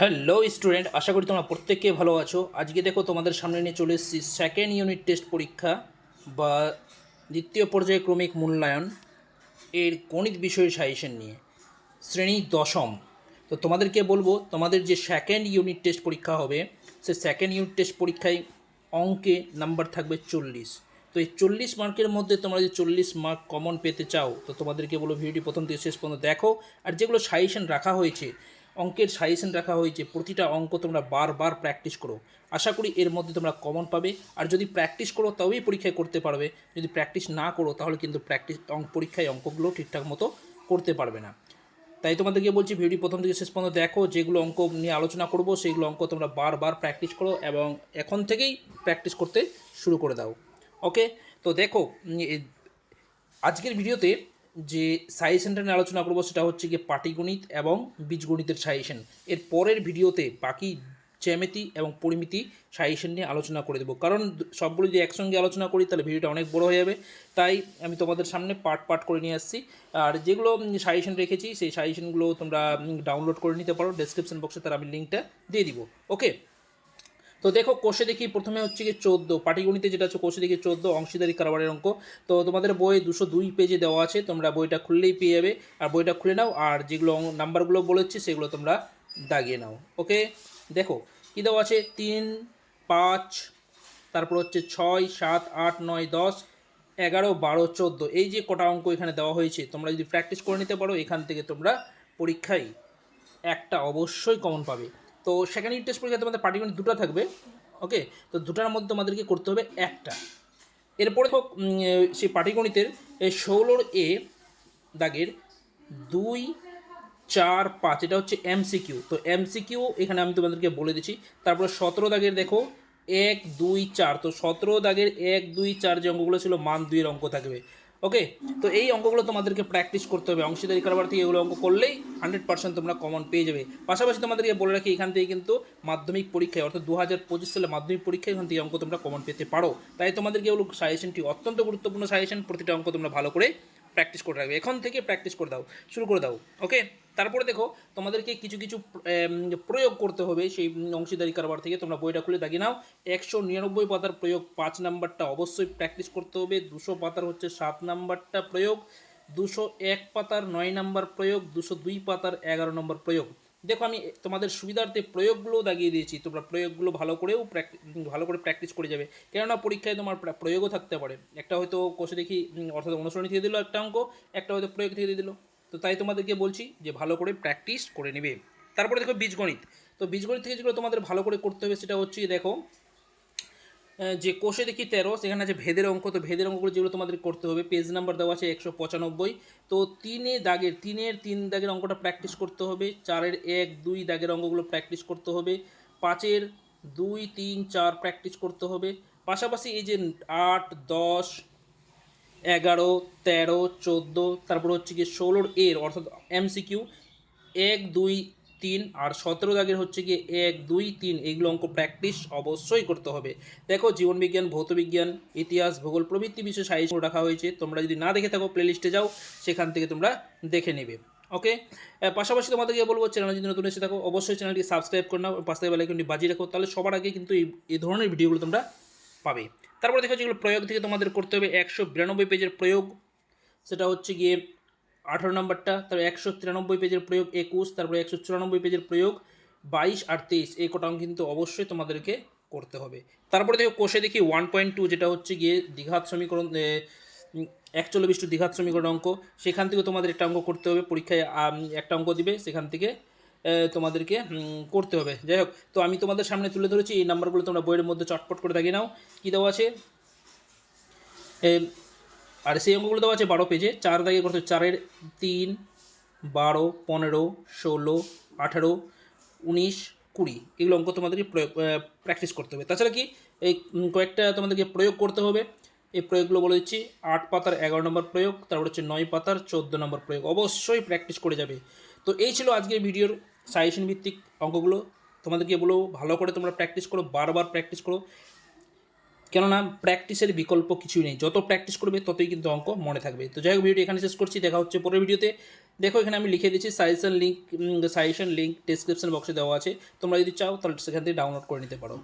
Hello student, আশা করি তোমরা প্রত্যেকে ভালো আছো। আজকে দেখো তোমাদের সামনে নিয়ে চলে এসেছি সেকেন্ড ইউনিট টেস্ট পরীক্ষা বা দ্বিতীয় পর্যায়ে ক্রমিক মূল্যায়ন এর গণিত বিষয়ের সাজেশন নিয়ে। শ্রেণি দশম। তো তোমাদেরকে বলব, তোমাদের যে সেকেন্ড ইউনিট টেস্ট পরীক্ষা হবে, সে সেকেন্ড ইউনিট টেস্ট পরীক্ষায় অঙ্কে নাম্বার থাকবে চল্লিশ। তো এই চল্লিশ মার্কের মধ্যে তোমরা যদি চল্লিশ মার্ক কমন পেতে চাও, তো তোমাদেরকে বলো ভিডিওটি প্রথম থেকে শেষ পর্যন্ত দেখো। আর যেগুলো সাজেশন রাখা হয়েছে অঙ্কের সাজেশন রাখা হয়েছে। প্রতিটা অঙ্ক তোমরা বারবার প্র্যাকটিস করো। আশা করি এর মধ্যে তোমরা কমন পাবে। আর যদি প্র্যাকটিস করো, তবেই পরীক্ষায় করতে পারবে। যদি প্র্যাকটিস না করো, তাহলে কিন্তু প্র্যাকটিস পরীক্ষায় অঙ্কগুলো ঠিকঠাক মতো করতে পারবে না। তাই তোমাদেরকে বলছি ভিডিও প্রথম থেকে শেষ পর্যন্ত দেখো। যেগুলো অঙ্ক নিয়ে আলোচনা করব সেইগুলো অঙ্ক তোমরা বারবার প্র্যাকটিস করো এবং এখন থেকেই প্র্যাকটিস করতে শুরু করে দাও। ওকে তো দেখো আজকের ভিডিওতে যে সাজেশনটা নিয়ে আলোচনা করব সেটা হচ্ছে গিয়ে পাটিগণিত এবং বীজগণিতের সাজেশন এর পরের ভিডিওতে বাকি জ্যামিতি এবং পরিমিতি সাজেশন নিয়ে আলোচনা করে দেবো। কারণ সবগুলো যদি একসঙ্গে আলোচনা করি, তাহলে ভিডিওটা অনেক বড় হয়ে যাবে। তাই আমি তোমাদের সামনে পার্ট পার্ট করে নিয়ে আসছি। আর যেগুলো সাজেশন রেখেছি, সেই সাজেশনগুলো তোমরা ডাউনলোড করে নিতে পারো। ডেসক্রিপশন বক্সে তার আমি লিঙ্কটা দিয়ে দিব। ওকে তো দেখো, কোষে দেখি প্রথমে হচ্ছে গিয়ে চোদ্দ। পাটিগণিতে যেটা আছে, কোষে দেখি চোদ্দ অংশীদারি কারবারের অঙ্ক। তো তোমাদের বই দুশো দুই পেজে দেওয়া আছে, তোমরা বইটা খুললেই পেয়ে যাবে। আর বইটা খুলে নাও, আর যেগুলো নাম্বারগুলো বলেছি, সেগুলো তোমরা দাগিয়ে নাও, ওকে? দেখো, কী দেওয়া আছে? তিন, পাঁচ, তারপর হচ্ছে ছয়, সাত, আট, নয়, দশ, এগারো, বারো, চোদ্দ। এই যে কটা অঙ্ক এখানে দেওয়া হয়েছে, তোমরা যদি প্র্যাকটিস করে নিতে পারো, এখান থেকে তোমরা পরীক্ষায় একটা অবশ্যই কমন পাবে। তো সেকেন্ড ইউনিট টেস্ট পরীক্ষা তোমাদের পাটিগণিত দুটো থাকবে ওকে তো দুটার মধ্যে তোমাদেরকে করতে হবে একটা। এরপরে হোক সেই পাটিগণিতের ষোলোর এ দাগের দুই, চার, পাঁচ, এটা হচ্ছে এমসিকিউ তো এমসিকিউ এখানে আমি তোমাদেরকে বলে দিচ্ছি। তারপরে সতেরো দাগের দেখো, এক, দুই, চার। তো সতেরো দাগের এক, দুই, চার যে অঙ্কগুলো ছিল, মান দুইয়ের অঙ্ক থাকবে। ওকে তো এই অঙ্কগুলো তোমাদেরকে প্র্যাকটিস করতে হবে। অংশীদারি কারবার থেকে এগুলো অঙ্ক করলেই হান্ড্রেড পার্সেন্ট তোমরা কমন পেয়ে যাবে। পাশাপাশি তোমাদেরকে বলে রাখি, এখান থেকে কিন্তু মাধ্যমিক পরীক্ষায়, অর্থাৎ দু হাজার পঁচিশ সালে মাধ্যমিক পরীক্ষায় এখান থেকে অঙ্ক তোমরা কমন পেতে পারো। তাই তোমাদেরকে এগুলো সাজেশনটি অত্যন্ত গুরুত্বপূর্ণ সাজেশন প্রতিটা অঙ্ক তোমরা ভালো করে প্র্যাকটিস করে রাখবে। এখন থেকে প্র্যাকটিস করে দাও, শুরু করে দাও। ওকে তারপরে দেখো, তোমাদেরকে কিছু কিছু প্রয়োগ করতে হবে সেই অংশীদারি কারবার থেকে। তোমরা বইটা খুলে দাগিয়ে নাও। একশো নিরানব্বই পাতার প্রয়োগ, পাঁচ নাম্বারটা অবশ্যই প্র্যাকটিস করতে হবে। দুশো পাতার হচ্ছে সাত নাম্বারটা প্রয়োগ, দুশো এক পাতার নয় নাম্বার প্রয়োগ, দুশো দুই পাতার এগারো নম্বর প্রয়োগ। দেখো, আমি তোমাদের সুবিধার্থে প্রয়োগগুলো দাগিয়ে দিয়েছি। তোমরা প্রয়োগগুলো ভালো করেও ভালো করে প্র্যাকটিস করে যাবে। কেননা পরীক্ষায় তোমার প্রা- প্রয়োগও থাকতে পারে। একটা হয়তো কোষে দেখি অর্থাৎ অনুসরণী থেকে দিল একটা অঙ্ক, একটা হয়তো প্রয়োগ থেকে দিয়ে দিল। তো তাই তোমাদেরকে বলছি যে ভালো করে প্র্যাকটিস করে নেবে। তারপরে দেখো বীজগণিত। তো বীজগণিত থেকে যেগুলো তোমাদের ভালো করে করতে হবে সেটা হচ্ছে দেখো যে কোষে দেখি তেরো, সেখানে আছে ভেদের অঙ্ক। তো ভেদের অঙ্কগুলো যেগুলো তোমাদের করতে হবে পেজ নাম্বার দেওয়া আছে একশো পঁচানব্বই। তো তিনে দাগের, তিনের তিন দাগের অঙ্কটা প্র্যাকটিস করতে হবে, চারের এক, দুই দাগের অঙ্কগুলো প্র্যাকটিস করতে হবে, পাঁচের দুই, তিন, চার প্র্যাকটিস করতে হবে। পাশাপাশি এই যে আট, দশ এগারো, তেরো, চোদ্দ, তারপর হচ্ছে গিয়ে ষোলোর এর, অর্থাৎ এমসিকিউ, এক, দুই, তিন, আর সতেরো দাগের হচ্ছে গিয়ে এক, দুই, তিন এইগুলো অঙ্ক প্র্যাকটিস অবশ্যই করতে হবে। দেখো, জীবনবিজ্ঞান, ভৌতবিজ্ঞান, ইতিহাস, ভূগোল, প্রভৃতি বিষয়ে সাইজ রাখা হয়েছে। তোমরা যদি না দেখে থাকো প্লেলিস্টে যাও, সেখান থেকে তোমরা দেখে নেবে। ওকে পাশাপাশি তোমাদেরকে বলব চ্যানেল যদি নতুন এসে থাকো, অবশ্যই চ্যানেলটি সাবস্ক্রাইব করে নাও, পাশে বেলাইকনটি বাজিয়ে রাখো, তাহলে সবার আগে কিন্তু এই ধরনের ভিডিওগুলো তোমরা পাবে। তারপরে দেখো যেগুলো প্রয়োগ থেকে তোমাদের করতে হবে একশো বিরানব্বই পেজের প্রয়োগ। সেটা হচ্ছে গিয়ে আঠারো নম্বরটা, তারপরে একশো তিরানব্বই পেজের প্রয়োগ একুশ, তারপরে একশো চুরানব্বই পেজের প্রয়োগ বাইশ আর তেইশ। এই কটাও কিন্তু অবশ্যই তোমাদেরকে করতে হবে। তারপরে দেখো কোষে দেখি ওয়ান পয়েন্ট টু যেটা হচ্ছে গিয়ে দীঘাত সমীকরণ একচল্লিশ বিষ্টু দ্বিঘাত সমীকরণ অঙ্ক। সেখান থেকে তোমাদের একটা অঙ্ক করতে হবে। পরীক্ষায় একটা অঙ্ক দিবে, সেখান থেকে তোমাদেরকে করতে হবে। যাই হোক তো আমি তোমাদের সামনে তুলে ধরেছি, এই নাম্বারগুলো তোমরা বইয়ের মধ্যে চটপট করে দাগিয়ে নাও। কী দেওয়া আছে? আর সেই অঙ্কগুলো দেওয়া আছে বারো পেজে। চার দাগে করতে চারের তিন, বারো, পনেরো, ষোলো, আঠারো, উনিশ, কুড়ি। এগুলো অঙ্ক তোমাদেরকে প্রয়োগ প্র্যাকটিস করতে হবে। তাছাড়া কি? এই কয়েকটা তোমাদেরকে প্রয়োগ করতে হবে। এই প্রয়োগগুলো বলে দিচ্ছি, আট পাতার এগারো নম্বর প্রয়োগ, তারপর হচ্ছে নয় পাতার চোদ্দ নম্বর প্রয়োগ। অবশ্যই প্র্যাকটিস করে যাবে। তো এই ছিল আজকের ভিডিওর সাজেশন ভিত্তিক অঙ্কগুলো তোমাদেরকে বলো, ভালো করে তোমরা প্র্যাকটিস করো, বারবার প্র্যাকটিস করো। কেননা প্র্যাকটিসের বিকল্প কিছুই নেই। যত প্র্যাকটিস করবে, ততই কিন্তু অঙ্ক মনে থাকবে। তো যাই হোক ভিডিওটি এখানে শেষ করছি। দেখা হচ্ছে পরের ভিডিওতে দেখো, এখানে আমি লিখে দিচ্ছি suggestion link suggestion link description বক্সে দেওয়া আছে। তোমরা যদি চাও, তাহলে সেখান থেকে ডাউনলোড করে নিতে পারো।